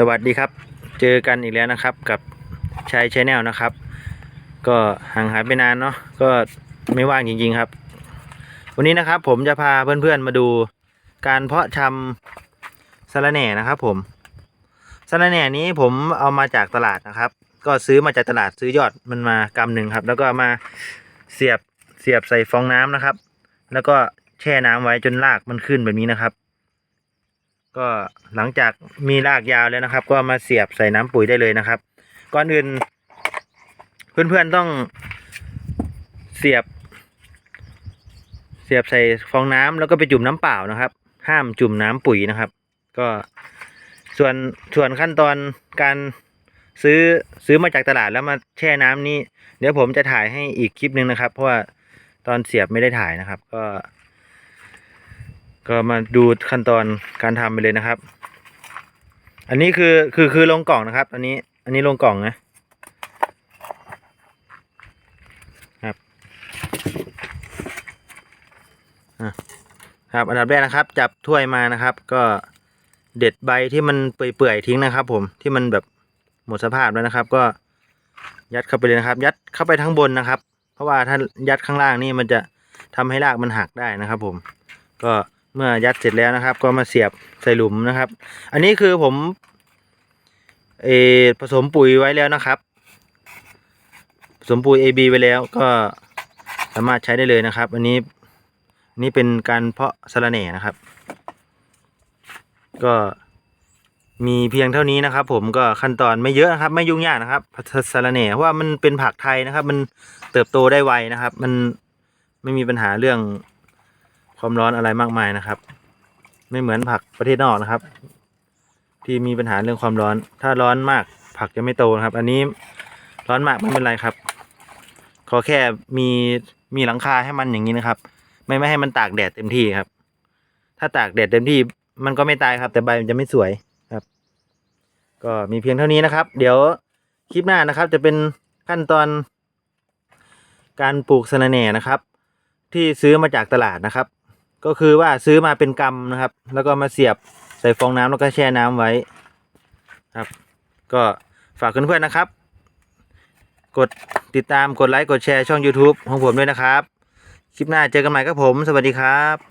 สวัสดีครับ เจอกันอีกแล้วนะครับกับชายชาแนลนะครับ ก็ห่างหายไปนานเนาะก็ไม่ว่างจริงๆครับ วันนี้นะครับผมจะพาเพื่อนๆมาดูการเพาะชำสะระแหน่นะครับผมสะระแหน่นี้ผมเอามาจากตลาดนะครับ ก็ซื้อมาจากตลาดซื้อยอดมันมากำหนึ่งครับ แล้วก็มาเสียบเสียบใส่ฟองน้ำนะครับ แล้วก็แช่น้ำไว้จนรากมันขึ้นแบบนี้นะครับ ก็หลังจากมีรากยาวแล้วนะครับ ก็มาเสียบใส่น้ำปุ๋ยได้เลยนะครับ ก่อนอื่น เพื่อนๆต้องเสียบ เสียบใส่ฟองน้ำแล้วก็ไปจุ่มน้ำเปล่านะครับ ห้ามจุ่มน้ำปุ๋ยนะครับ ก็ส่วนส่วนขั้นตอนการซื้อซื้อมาจากตลาดแล้วมาแช่น้ำนี่เดี๋ยวผมจะถ่ายให้อีกคลิปหนึ่งนะครับ เพราะว่าตอนเสียบไม่ได้ถ่ายนะครับ ก็ ก็มาดูขั้นตอนการทำไปเลยนะครับ อันนี้คือคือคือลงกล่องนะครับ อันนี้ อันนี้ลงกล่องนะครับครับอันดับแรกนะครับ จับถ้วยมานะครับ ก็เด็ดใบที่มันเปื่อยๆทิ้งนะครับ ผมที่มันแบบหมดสภาพแล้วนะครับ ก็ยัดเข้าไปเลยนะครับ ยัดเข้าไปทั้งบนนะครับ เพราะว่าถ้ายัดข้างล่างนี่มันจะทำให้รากมันหักได้นะครับ ผมก็ เมื่อยัดเสร็จแล้วนะครับ ก็มาเสียบใส่หลุมนะครับ อันนี้คือผมเอผสมปุ๋ยไว้แล้วนะครับ ผสมปุ๋ย AB ไว้แล้วก็สามารถใช้ได้เลยนะครับ อันนี้นนี้เป็นการเพาะสะระแหน่นะครับ ก็มีเพียงเท่านี้นะครับ ผมก็ขั้นตอนไม่เยอะนะครับ ไม่ยุ่งยากนะครับสะระแหน่เพราะว่ามันเป็นผักไทยนะครับ มันเติบโตได้ไวนะครับ มันไม่มีปัญหาเรื่อง ความร้อนอะไรมากมายนะครับ ไม่เหมือนผักประเทศนอกนะครับ ที่มีปัญหาเรื่องความร้อน ถ้าร้อนมากผักจะไม่โตนะครับ อันนี้ร้อนมากไม่เป็นไรครับ ขอแค่มีมีหลังคาให้มันอย่างนี้นะครับ ไม่ไม่ให้มันตากแดดเต็มที่ครับ ถ้าตากแดดเต็มที่มันก็ไม่ตายครับ แต่ใบมันจะไม่สวยครับ ก็มีเพียงเท่านี้นะครับ เดี๋ยวคลิปหน้านะครับ จะเป็นขั้นตอนการปลูกสะระแหน่นะครับ ที่ซื้อมาจากตลาดนะครับ ก็คือว่าซื้อมาเป็นกำนะครับ แล้วก็มาเสียบใส่ฟองน้ำแล้วก็แช่น้ำไว้ครับ ก็ฝากเพื่อนๆนะครับ กดติดตามกดไลค์กดแชร์ช่อง YouTube ของผมด้วยนะครับ คลิปหน้าเจอกันใหม่ครับผม สวัสดีครับ